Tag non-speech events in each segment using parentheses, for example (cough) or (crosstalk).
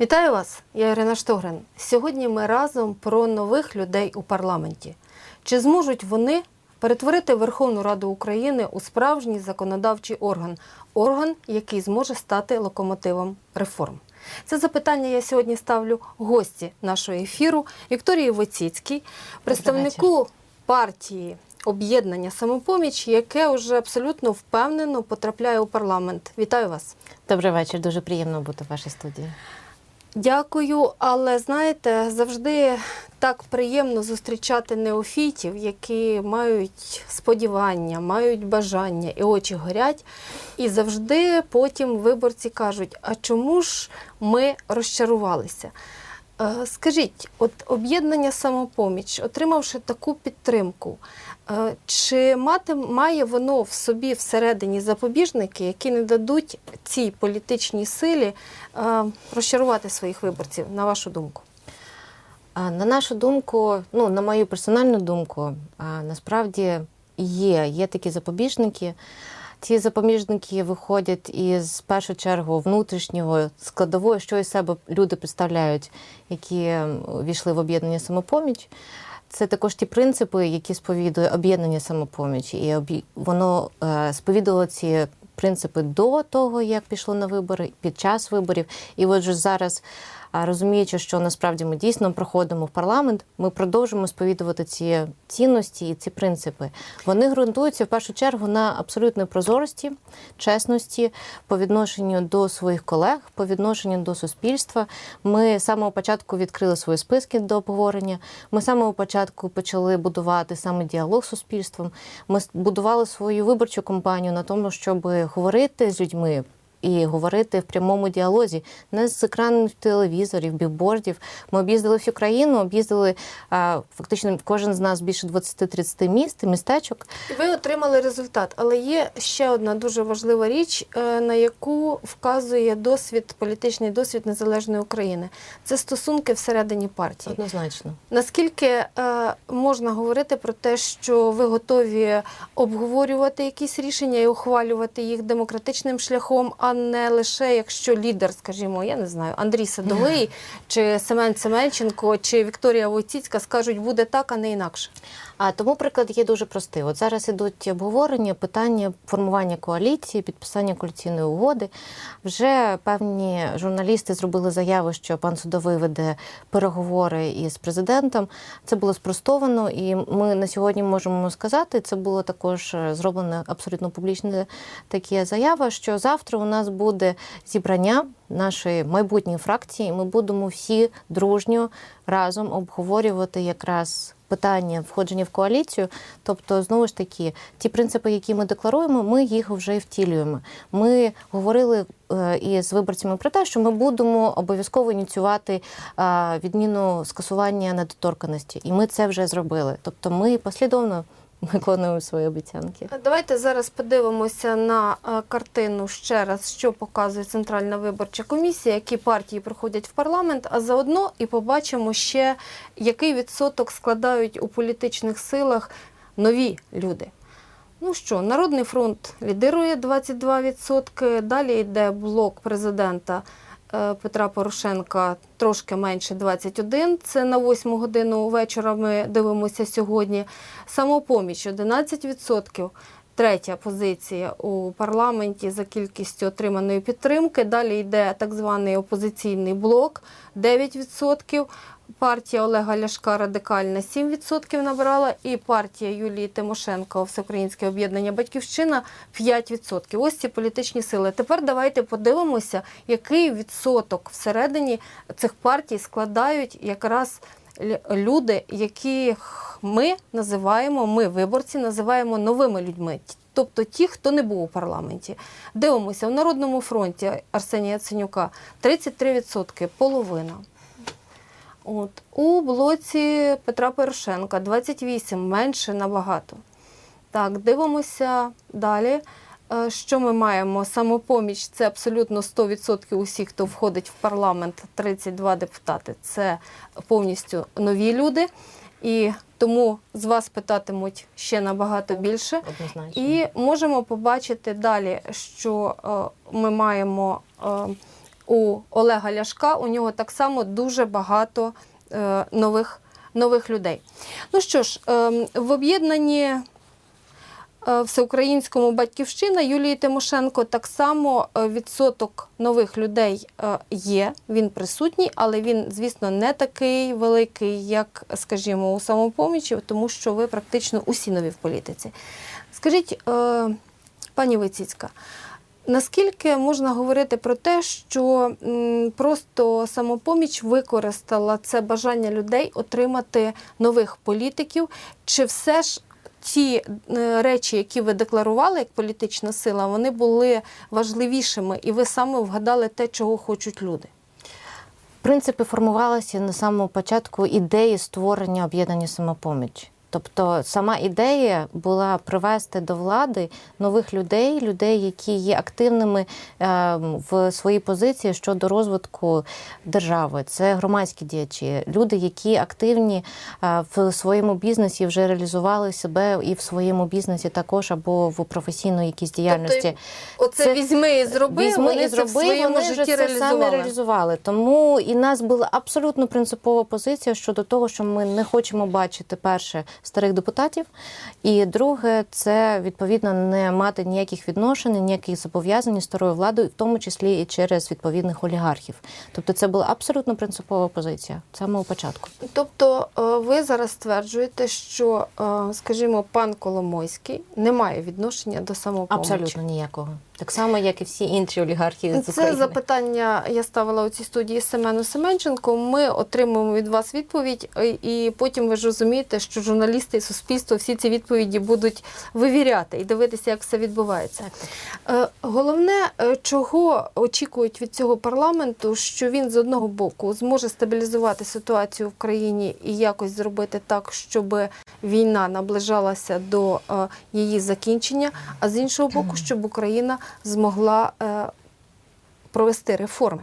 Вітаю вас, я Ірина Штогрин. Сьогодні ми разом про нових людей у парламенті. Чи зможуть вони перетворити Верховну Раду України у справжній законодавчий орган, орган, який зможе стати локомотивом реформ? Це запитання я сьогодні ставлю гості нашого ефіру Вікторії Войціцькій, представнику партії об'єднання самопоміч, яке вже абсолютно впевнено потрапляє у парламент. Вітаю вас. Добрий вечір, дуже приємно бути в вашій студії. Дякую, але знаєте, завжди так приємно зустрічати неофітів, які мають сподівання, мають бажання і очі горять. І завжди потім виборці кажуть: а чому ж ми розчарувалися? Е, Скажіть, от об'єднання самопоміч, отримавши таку підтримку, е, чи мати, має воно в собі всередині запобіжники, які не дадуть цій політичній силі е, розчарувати своїх виборців, на вашу думку? На нашу думку, ну на мою персональну думку, насправді є, є такі запобіжники. Ці запобіжники виходять із в першу чергу внутрішнього складової, що із себе люди представляють, які війшли в об'єднання самопоміч. Це також ті принципи, які сповідує об'єднання самопоміч, і воно е, сповідувало ці принципи до того, як пішло на вибори, під час виборів. І отже, зараз, розуміючи, що насправді ми дійсно проходимо в парламент, ми продовжуємо сповідувати ці цінності і ці принципи. Вони ґрунтуються в першу чергу на абсолютній прозорості, чесності по відношенню до своїх колег, по відношенню до суспільства. Ми з самого початку відкрили свої списки до обговорення. Ми з самого початку почали будувати саме діалог з суспільством. Ми будували свою виборчу кампанію на тому, щоб говорити з людьми. І говорити в прямому діалозі не з екранів телевізорів, бікбордів. Ми об'їздили всю країну, об'їздили а, фактично кожен з нас більше 20-30 міст, містечок. Ви отримали результат, але є ще одна дуже важлива річ, е, на яку вказує досвід, політичний досвід незалежної України. Це стосунки всередині партії. Однозначно. Наскільки е, можна говорити про те, що ви готові обговорювати якісь рішення і ухвалювати їх демократичним шляхом, а не лише якщо лідер, скажімо, я не знаю, Андрій Садовий чи Семен Семенченко чи Вікторія Войціцька скажуть, буде так, а не інакше. А тому приклад є дуже простий. От зараз ідуть обговорення питання формування коаліції, підписання коаліційної угоди. Вже певні журналісти зробили заяву, що пан судовий веде переговори із президентом. Це було спростовано, і ми на сьогодні можемо сказати, це було також зроблено абсолютно публічна така заява, що завтра у нас буде зібрання нашої майбутньої фракції. Ми будемо всі дружньо разом обговорювати якраз питання входження в коаліцію. Тобто, знову ж таки, ті принципи, які ми декларуємо, ми їх вже втілюємо. Ми говорили е, із виборцями про те, що ми будемо обов'язково ініціювати е, відміну скасування недоторканості, і ми це вже зробили. Тобто, ми послідовно виконуємо свої обіцянки. Давайте зараз подивимося на е, картину ще раз, що показує Центральна виборча комісія, які партії проходять в парламент, а заодно і побачимо ще, який відсоток складають у політичних силах нові люди. Ну що, Народний фронт лідирує 22%, далі йде блок президента Петра Порошенка трошки менше 21%. Це на 8 годину вечора ми дивимося сьогодні. Самопоміч 11%. Третя позиція у парламенті за кількістю отриманої підтримки. Далі йде так званий опозиційний блок 9%. Партія Олега Ляшка радикальна 7% набрала, і партія Юлії Тимошенко, Всеукраїнське об'єднання Батьківщина 5%. Ось ці політичні сили. Тепер давайте подивимося, який відсоток всередині цих партій складають якраз люди, яких ми називаємо, ми виборці називаємо новими людьми. Тобто ті, хто не був у парламенті. Дивимося, в Народному фронті Арсенія Яценюка 33%, половина. От. У блоці Петра Порошенка 28, менше набагато. Так, дивимося далі. Е, Що ми маємо? Самопоміч це абсолютно 100% усіх, хто входить в парламент, 32 депутати. Це повністю нові люди. І тому з вас питатимуть ще набагато більше. Однозначно. І можемо побачити далі, що е, ми маємо е, у Олега Ляшка у нього так само дуже багато е, нових, нових людей. Ну що ж, ем, в об'єднанні е, всеукраїнському батьківщина Юлії Тимошенко так само е, відсоток нових людей є. Він присутній, але він, звісно, не такий великий, як, скажімо, у самопомічі, тому що ви практично усі нові в політиці. Скажіть, пані Вицицька, Наскільки можна говорити про те, що просто самопоміч використала це бажання людей отримати нових політиків? Чи все ж ті е, речі, які ви декларували як політична сила, вони були важливішими, і ви саме вгадали те, чого хочуть люди? принципи формувалися на самому початку ідеї створення об'єднання самопоміч. Тобто сама ідея була привести до влади нових людей, людей, які є активними е, в своїй позиції щодо розвитку держави. Це громадські діячі, люди, які активні е, в своєму бізнесі вже реалізували себе і в своєму бізнесі також або в професійної якійсь діяльності. Оце Це візьми і зроби, Візьми вони і це зроби, в своєму вони житті це самі реалізували. Тому і нас була абсолютно принципова позиція щодо того, що ми не хочемо бачити перше старих депутатів, і друге, це відповідно не мати ніяких відношень, ніяких зобов'язань з старою владою, в тому числі і через відповідних олігархів. Тобто, це була абсолютно принципова позиція самого початку. Тобто е, ви зараз стверджуєте, що, е, скажімо, пан Коломойський не має відношення до самопомочі? Абсолютно ніякого. Так само, як і всі інші олігархи з Це запитання я ставила у цій студії Семену Семенченко. Ми отримуємо від вас відповідь, і потім ви ж розумієте, що журналісти і суспільство всі ці відповіді будуть вивіряти і дивитися, як все відбувається. Так. Е, Головне, е, чого очікують від цього парламенту, що він з одного боку зможе стабілізувати ситуацію в країні і якось зробити так, щоб війна наближалася до е, її закінчення, а з іншого боку, щоб Україна змогла е, провести реформи.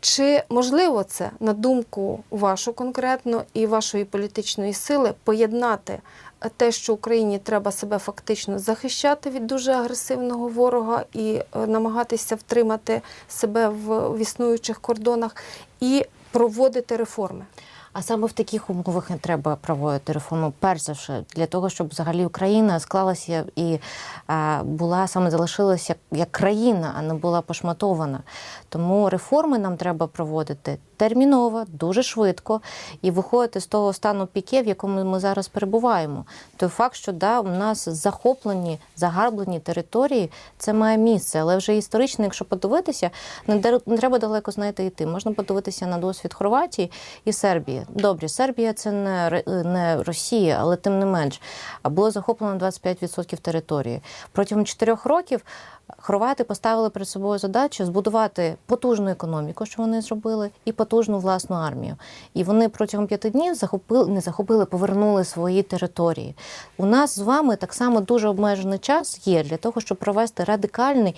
Чи можливо це, на думку вашу конкретно і вашої політичної сили, поєднати е, те, що Україні треба себе фактично захищати від дуже агресивного ворога і е, намагатися втримати себе в, в існуючих кордонах, і проводити реформи? А саме в таких умовах і треба проводити реформу, перш за все, для того, щоб взагалі Україна склалася і е, була саме залишилася як країна, а не була пошматована. Тому реформи нам треба проводити терміново, дуже швидко і виходити з того стану піке, в якому ми зараз перебуваємо. Той факт, що да, у нас захоплені, загарблені території, це має місце. Але вже історично, якщо подивитися, не не треба далеко знаєте йти. Можна подивитися на досвід Хорватії і Сербії. Добре, Сербія це не, не Росія, але тим не менш було захоплено 25% території. Протягом 4 років хорвати поставили перед собою задачу збудувати потужну економіку, що вони зробили, і потужну власну армію. І вони протягом п'яти днів захопили, не захопили, повернули свої території. У нас з вами так само дуже обмежений час є для того, щоб провести радикальний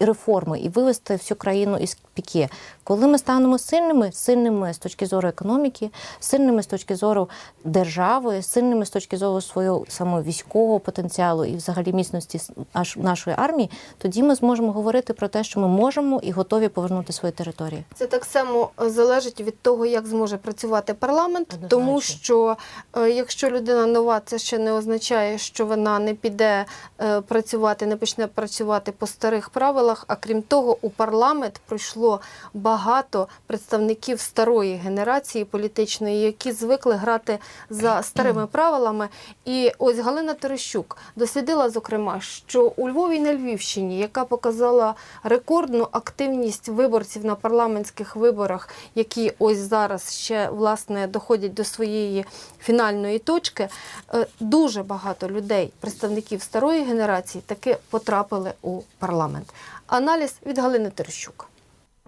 реформи і вивести всю країну із піке. Коли ми станемо сильними, сильними з точки зору економіки, сильними з точки зору держави, сильними з точки зору свого саме військового потенціалу і взагалі міцності аж нашої армії, тоді ми зможемо говорити про те, що ми можемо і готові повернути свої території. Це так само е, залежить від того, як зможе працювати парламент, Однозначно. тому що е, якщо людина нова, це ще не означає, що вона не піде е, працювати, не почне працювати по старих правилах. А крім того, у парламент пройшло багато представників старої генерації політичної, які звикли грати за старими (clears throat) правилами. І ось Галина Терещук дослідила, зокрема, що у Львові на Львівщині, яка показала рекордну активність виборців на парламентських виборах, які ось зараз ще власне доходять до своєї фінальної точки, е, дуже багато людей, представників старої генерації, таки потрапили у парламент. Аналіз від Галини Терещук.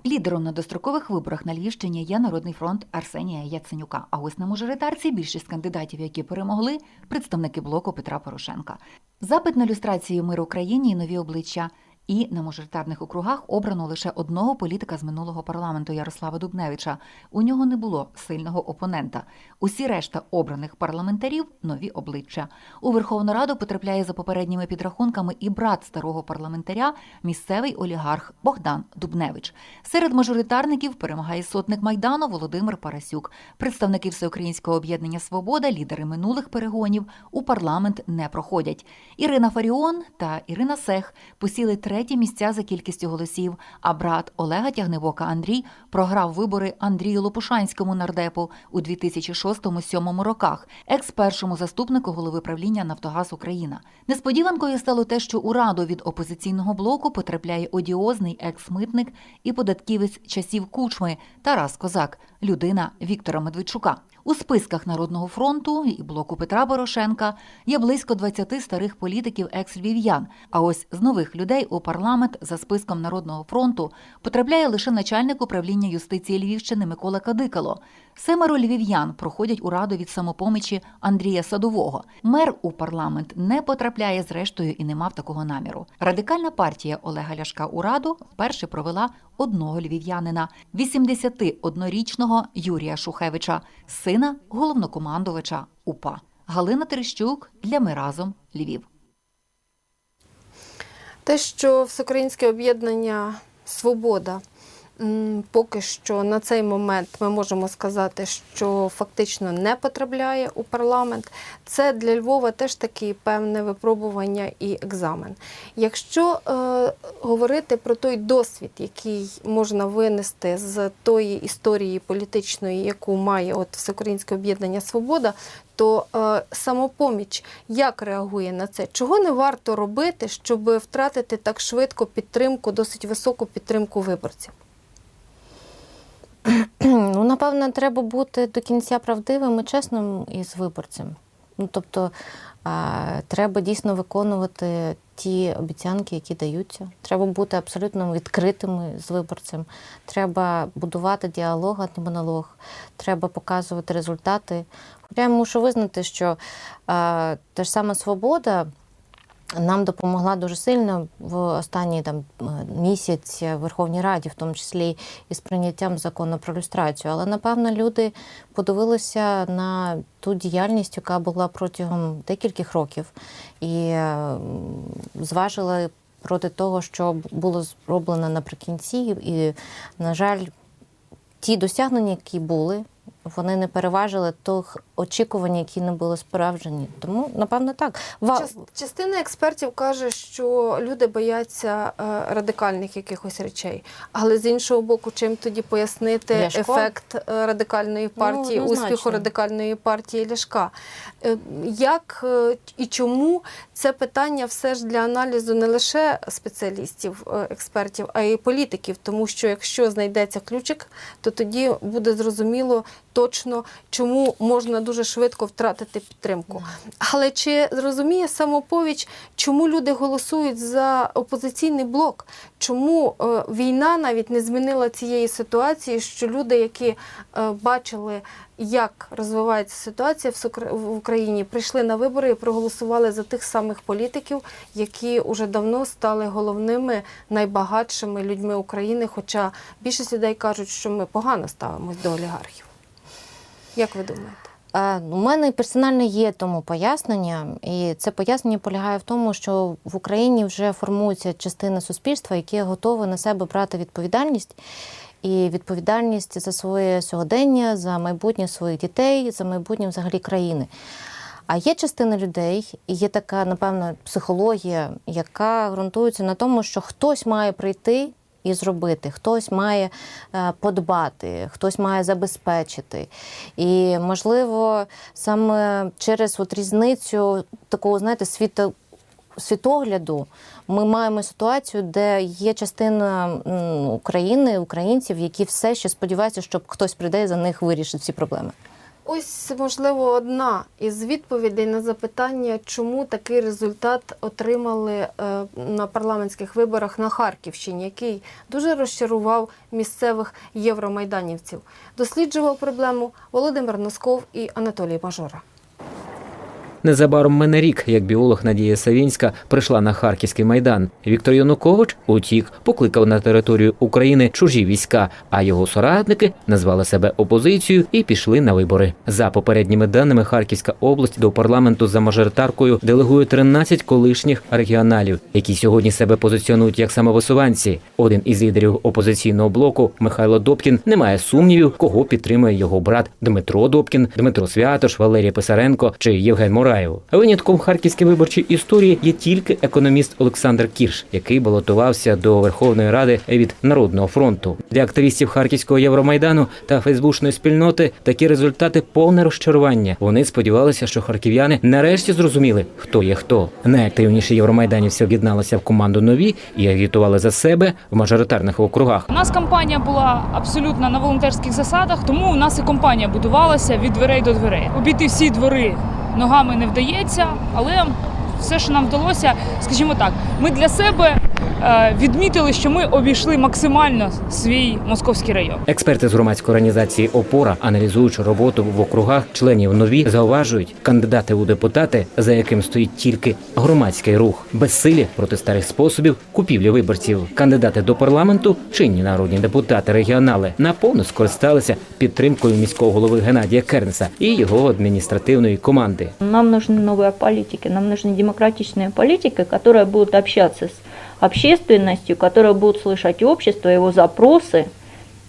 Лідером на дострокових виборах на Львівщині є Народний фронт Арсенія Яценюка. А ось на мажоритарці більшість кандидатів, які перемогли, представники блоку Петра Порошенка. Запит на люстрацію миру Україні і нові обличчя. І на мажоритарних округах обрано лише одного політика з минулого парламенту Ярослава Дубневича. У нього не було сильного опонента. Усі решта обраних парламентарів нові обличчя. У Верховну Раду потрапляє за попередніми підрахунками і брат старого парламентаря, місцевий олігарх Богдан Дубневич. Серед мажоритарників перемагає сотник майдану Володимир Парасюк. Представники Всеукраїнського об'єднання Свобода, лідери минулих перегонів, у парламент не проходять. Ірина Фаріон та Ірина Сех посіли треті місця за кількістю голосів. А брат Олега Тягнебока Андрій програв вибори Андрію Лопушанському нардепу у 2006-2007 роках, екс-першому заступнику голови правління Нафтогаз Україна. Несподіванкою стало те, що у раду від опозиційного блоку потрапляє одіозний екс-митник і податківець часів кучми Тарас Козак, людина Віктора Медведчука. У списках Народного фронту і блоку Петра Порошенка є близько 20 старих політиків екс-львів'ян. А ось з нових людей у парламент за списком Народного фронту потрапляє лише начальник управління юстиції Львівщини Микола Кадикало. Семеро львів'ян проходять у раду від самопомічі Андрія Садового. Мер у парламент не потрапляє зрештою і не мав такого наміру. Радикальна партія Олега Ляшка у раду вперше провела одного львів'янина 81-річного Юрія Шухевича, сина головнокомандувача УПА. Галина Терещук для Ми разом Львів. Те, що всеукраїнське об'єднання Свобода поки що на цей момент ми можемо сказати, що фактично не потрапляє у парламент, це для Львова теж таке певне випробування і екзамен. Якщо е, говорити про той досвід, який можна винести з тої історії політичної, яку має от Всеукраїнське об'єднання Свобода, то е, самопоміч як реагує на це? Чого не варто робити, щоб втратити так швидко підтримку, досить високу підтримку виборців? (clears throat) Ну, напевно, треба бути до кінця правдивим і чесним із виборцем. Ну, тобто, треба дійсно виконувати ті обіцянки, які даються. Треба бути абсолютно відкритими з виборцем. Треба будувати діалог, а не монолог. Треба показувати результати. Я мушу визнати, що та ж сама свобода. Нам допомогла дуже сильно в останній там е, місяць в Верховній Раді, в тому числі і з прийняттям закону про люстрацію. Але напевно люди подивилися на ту діяльність, яка була протягом декількох років, і зважили проти того, що було зроблено наприкінці. І, на жаль, ті досягнення, які були, вони не переважили тих очікувань, які не були справжені. Тому, напевно, так. Ва- Частина експертів каже, що люди бояться е, радикальних якихось речей. Але з іншого боку, чим тоді пояснити Ляшко? ефект е, радикальної партії, однозначно. успіху радикальної партії Ляшка? Е, Як і чому це питання все ж для аналізу не лише спеціалістів, експертів, а й політиків? Тому що якщо знайдеться ключик, то тоді буде зрозуміло точно, чому можна дуже швидко втратити підтримку. Але чи зрозуміє самоповіч, чому люди голосують за опозиційний блок? Чому е, війна навіть не змінила цієї ситуації, що люди, які е, бачили, як розвивається ситуація в Сукр- в Україні, прийшли на вибори і проголосували за тих самих політиків, які уже давно стали головними найбагатшими людьми України. Хоча більшість людей кажуть, що ми погано ставимось до олігархів. Як ви думаєте? Е, У мене персонально є тому пояснення, і це пояснення полягає в тому, що в Україні вже формується частина суспільства, яке готове на себе брати відповідальність. І відповідальність за своє сьогодення, за майбутнє своїх дітей, за майбутнє взагалі країни. А є частина людей, і є така, напевно, психологія, яка ґрунтується на тому, що хтось має прийти і зробити, хтось має е, подбати, хтось має забезпечити. І, можливо, саме через от різницю такого, знаєте, світо, світогляду ми маємо ситуацію, де є частина України, українців, які все ще сподіваються, що хтось прийде і за них вирішить всі проблеми. Ось, можливо, одна із відповідей на запитання, чому такий результат отримали е, на парламентських виборах на Харківщині, який дуже розчарував місцевих євромайданівців. Досліджував проблему Володимир Носков і Анатолій Мажора. Незабаром мене рік, як біолог Надія Савінська прийшла на харківський майдан. Віктор Янукович утік, покликав на територію України чужі війська, а його соратники назвали себе опозицією і пішли на вибори. За попередніми даними, Харківська область до парламенту за мажоритаркою делегує 13 колишніх регіоналів, які сьогодні себе позиціонують як самовисуванці. Один із лідерів опозиційного блоку Михайло Добкін не має сумнівів, кого підтримує його брат Дмитро Добкін, Дмитро Святош, Валерій Писаренко чи Євген Мураєв. Винятком в харківській виборчій історії є тільки економіст Олександр Кірш, який балотувався до Верховної Ради від Народного фронту. Для активістів харківського Євромайдану та фейсбучної спільноти такі результати повне розчарування. Вони сподівалися, що харків'яни нарешті зрозуміли, хто є хто. Найактивніші євромайданівці об'єдналися в команду нові і агітували за себе в мажоритарних округах. У нас кампанія була абсолютно на волонтерських засадах, тому у нас і компанія будувалася від дверей до дверей. Обійти всі двори ногами не вдається, але все, що нам вдалося, скажімо так, ми для себе е, відмітили, що ми обійшли максимально свій московський район. Експерти з громадської організації Опора, аналізуючи роботу в округах членів нові, зауважують, кандидати у депутати, за яким стоїть тільки громадський рух, безсилі проти старих способів купівлі виборців. Кандидати до парламенту, чинні народні депутати, регіонали наповно скористалися підтримкою міського голови Геннадія Кернеса і його адміністративної команди. Нам нужны новые политики, нам нужны демократичные политики, которые будут общаться с общественностью, которые будут слышать общество, его запросы,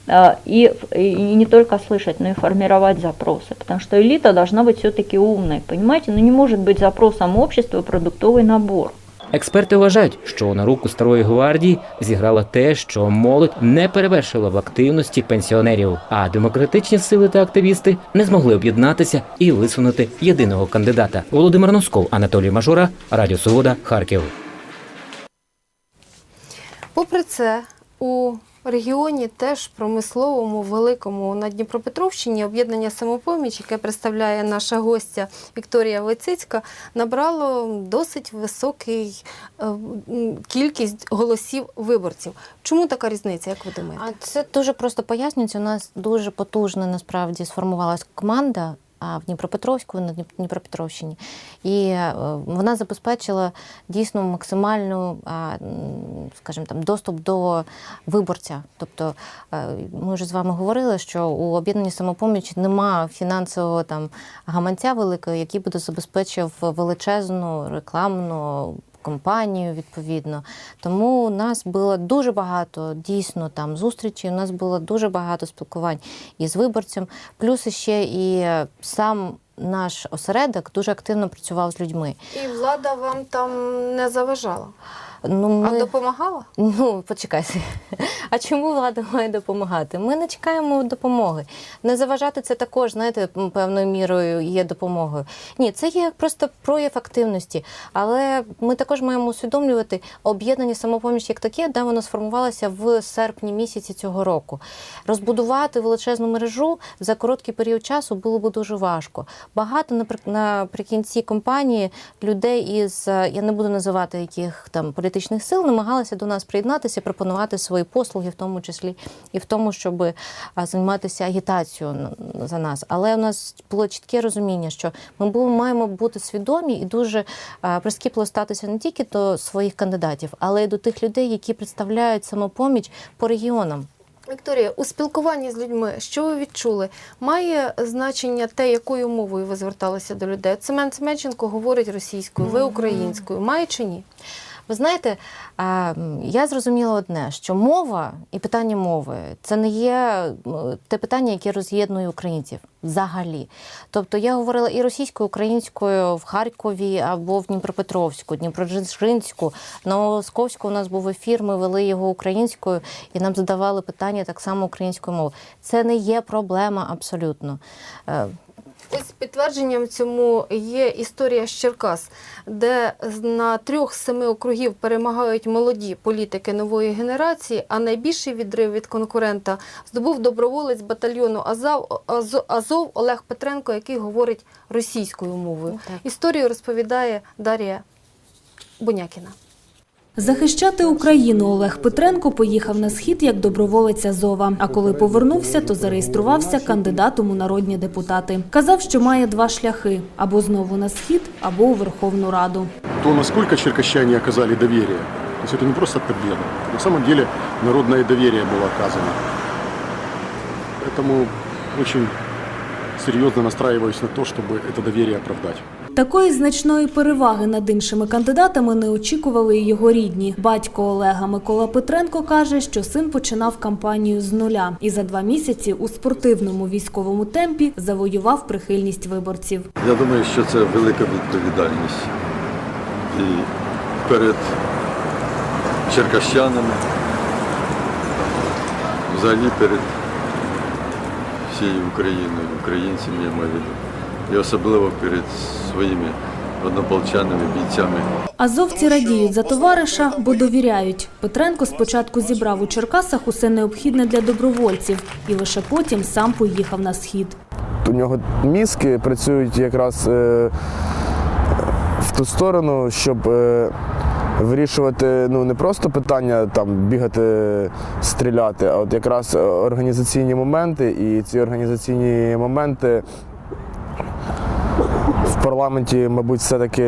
э, и, и не только слышать, но и формировать запросы. Потому что элита должна быть все-таки умной, понимаете? Ну не может быть запросом общества продуктовый набор. Експерти вважають, що на руку старої гвардії зіграло те, що молодь не перевершила в активності пенсіонерів, а демократичні сили та активісти не змогли об'єднатися і висунути єдиного кандидата. Володимир Носков, Анатолій Мажура, Радіо Свобода, Харків. Попри це, у регіоні теж промисловому, великому на Дніпропетровщині об'єднання самопоміч, яке представляє наша гостя Вікторія Войцицька, набрало досить високий е, кількість голосів виборців. Чому така різниця, як ви думаєте? А це дуже просто пояснюється. У нас дуже потужна насправді сформувалась команда. В Дніпропетровську на Дніп- Дніпропетровщині, і е, вона забезпечила дійсно максимальну, скажімо там, доступ до виборця. Тобто, е, ми вже з вами говорили, що у об'єднанні самопоміч нема фінансового там гаманця великого, який буде забезпечив величезну рекламну компанію відповідно. Тому у нас було дуже багато дійсно там зустрічей. У нас було дуже багато спілкувань із виборцем. Плюс ще і сам наш осередок дуже активно працював з людьми. І влада вам там не заважала, Ну, а допомагала? Ну, почекайте. (laughs) А чому влада має допомагати? Ми не чекаємо допомоги. Не заважати це також, знаєте, певною мірою є допомогою. Ні, це є просто прояв активності. Але ми також маємо усвідомлювати об'єднання самопоміч як таке, де воно сформувалося в серпні місяці цього року. Розбудувати величезну мережу за короткий період часу було б дуже важко. Багато наприк- наприкінці кампанії людей із я не буду називати яких там політичних сил, намагалися до нас приєднатися, пропонувати свої послуги, в тому числі і в тому, щоб е, займатися агітацією за нас. Але у нас було чітке розуміння, що ми маємо бути свідомі і дуже е, прискіпливо статися не тільки до своїх кандидатів, але й до тих людей, які представляють самопоміч по регіонам. Вікторія, у спілкуванні з людьми, що ви відчули? Має значення те, якою мовою ви зверталися до людей? Семен Семенченко говорить російською, ви українською. Має чи ні? Ви знаєте, е, я зрозуміла одне, що мова і питання мови це не є те питання, яке роз'єднує українців взагалі. Тобто я говорила і російською, і українською в Харкові або в Дніпропетровську, Дніпродзержинську, Новосковську у нас був ефір, ми вели його українською, і нам задавали питання так само українською мовою. Це не є проблема абсолютно. Ось підтвердженням цьому є історія з Черкас, де на трьох з семи округів перемагають молоді політики нової генерації, а найбільший відрив від конкурента здобув доброволець батальйону Азов, Азов, Олег Петренко, який говорить російською мовою. Історію розповідає Дар'я Бунякіна. Захищати Україну Олег Петренко поїхав на схід як доброволець Азова. А коли повернувся, то зареєструвався кандидатом у народні депутати. Казав, що має два шляхи: або знову на схід, або у Верховну Раду. то насколько черкащане оказали доверие. То есть это не просто победа. На самом деле народное доверие было оказано. Поэтому очень серьезно настраиваюсь на то, чтобы это доверие оправдать. Такої значної переваги над іншими кандидатами не очікували і його рідні. Батько Олега Микола Петренко каже, що син починав кампанію з нуля і за два місяці у спортивному військовому темпі завоював прихильність виборців. Я думаю, що це велика відповідальність і перед черкащанами, взагалі перед всією Україною, українцями я маю і особливо перед своїми однополчанами, бійцями. Азовці радіють за товариша, бо довіряють. Петренко спочатку зібрав у Черкасах усе необхідне для добровольців і лише потім сам поїхав на схід. У нього мізки працюють якраз е, в ту сторону, щоб е, вирішувати ну, не просто питання там бігати, стріляти, а от якраз організаційні моменти. І ці організаційні моменти парламенті, мабуть, все-таки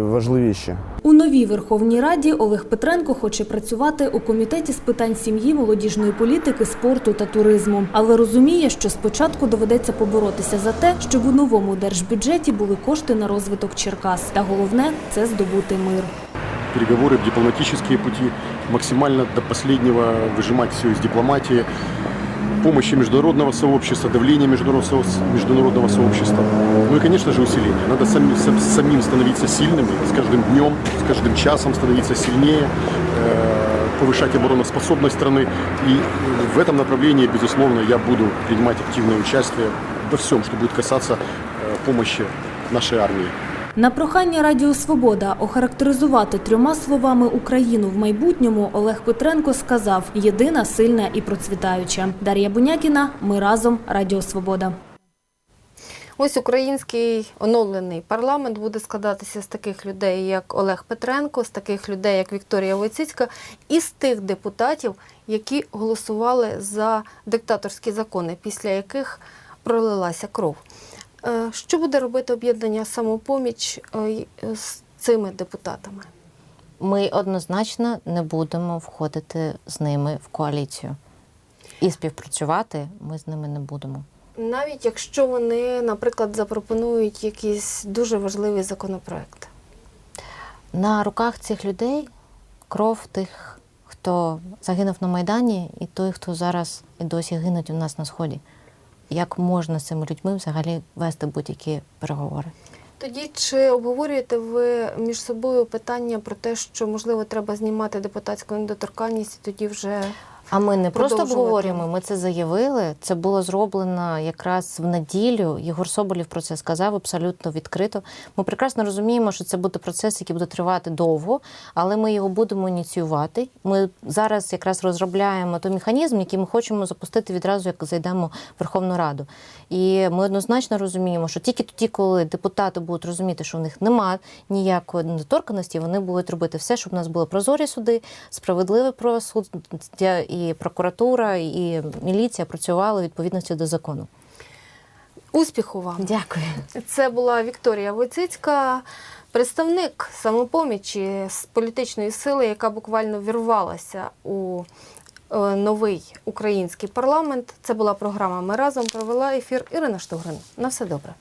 важливіші. У новій Верховній Раді Олег Петренко хоче працювати у комітеті з питань сім'ї, молодіжної політики, спорту та туризму, але розуміє, що спочатку доведеться поборотися за те, щоб у новому держбюджеті були кошти на розвиток Черкас. Та головне це здобути мир. Переговоры, дипломатические пути, максимально до последнего выжимать все из дипломатии, помощи международного сообщества, давления международного, со- международного сообщества. Ну и, конечно же, усиление. Надо сами- сам- самим становиться сильными, с каждым днем, с каждым часом становиться сильнее, э, повышать обороноспособность страны. И в этом направлении, безусловно, я буду принимать активное участие во всем, что будет касаться э, помощи нашей армии. На прохання Радіо Свобода охарактеризувати трьома словами Україну в майбутньому Олег Петренко сказав: єдина, сильна і процвітаюча. Дар'я Бунякіна. Ми разом. Радіо Свобода. Ось український оновлений парламент буде складатися з таких людей, як Олег Петренко, з таких людей, як Вікторія Войціцька, і з тих депутатів, які голосували за диктаторські закони, після яких пролилася кров. Е, Що буде робити об'єднання самопоміч е, з цими депутатами? Ми однозначно не будемо входити з ними в коаліцію. І співпрацювати ми з ними не будемо. Навіть якщо вони, наприклад, запропонують якийсь дуже важливий законопроект. На руках цих людей кров тих, хто загинув на Майдані, і той, хто зараз і досі гинуть у нас на сході. Як можна з цими людьми взагалі вести будь-які переговори? Тоді чи обговорюєте ви між собою питання про те, що можливо треба знімати депутатську недоторканність, і тоді вже А ми не просто обговорюємо, ми це заявили. Це було зроблено якраз в неділю. Єгор Соболєв про це сказав абсолютно відкрито. Ми прекрасно розуміємо, що це буде процес, який буде тривати довго, але ми його будемо ініціювати. Ми зараз якраз розробляємо той механізм, який ми хочемо запустити відразу, як зайдемо в Верховну Раду. І ми однозначно розуміємо, що тільки тоді, коли депутати будуть розуміти, що в них немає ніякої недоторканості, вони будуть робити все, щоб у нас були прозорі суди, справедливе правосуддя, і прокуратура, і міліція працювали відповідності до закону. успіху вам. Дякую. Це була Вікторія Войцицька, представник самопомічі з політичної сили, яка буквально вірвалася у е, новий український парламент. Це була програма Ми разом провела ефір Ірина Штугрин. На все добре.